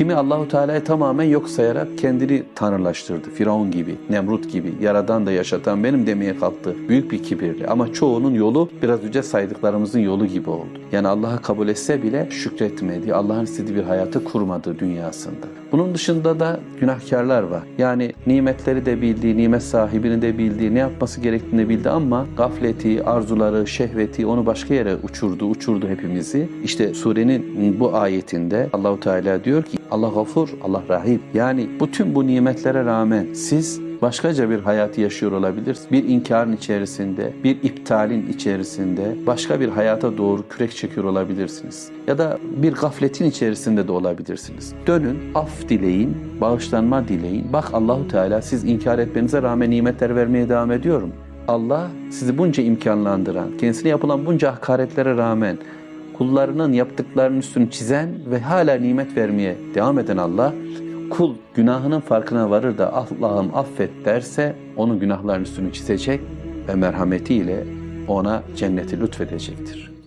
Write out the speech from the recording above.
Kimi Allahu Teala'yı tamamen yok sayarak kendini tanrılaştırdı. Firavun gibi, Nemrut gibi, yaradan da yaşatan benim demeye kalktı. Büyük bir kibirli ama çoğunun yolu biraz önce saydıklarımızın yolu gibi oldu. Yani Allah'ı kabul etse bile şükretmedi. Allah'ın istediği bir hayatı kurmadı dünyasında. Bunun dışında da günahkarlar var. Yani nimetleri de bildiği, nimet sahibini de bildiği, ne yapması gerektiğini de bildi ama gafleti, arzuları, şehveti onu başka yere uçurdu, uçurdu hepimizi. İşte surenin bu ayetinde Allahu Teala diyor ki Allah gafur, Allah rahim. Yani bütün bu nimetlere rağmen siz başkaca bir hayatı yaşıyor olabilirsiniz. Bir inkarın içerisinde, bir iptalin içerisinde başka bir hayata doğru kürek çekiyor olabilirsiniz. Ya da bir gafletin içerisinde de olabilirsiniz. Dönün, af dileyin, bağışlanma dileyin. Bak Allahu Teala siz inkar etmenize rağmen nimetler vermeye devam ediyorum. Allah sizi bunca imkanlandıran, kendisine yapılan bunca hakaretlere rağmen kullarının yaptıklarının üstünü çizen ve hala nimet vermeye devam eden Allah kul günahının farkına varır da Allah'ım affet derse onun günahlarının üstünü çizecek ve merhametiyle ona cenneti lütfedecektir.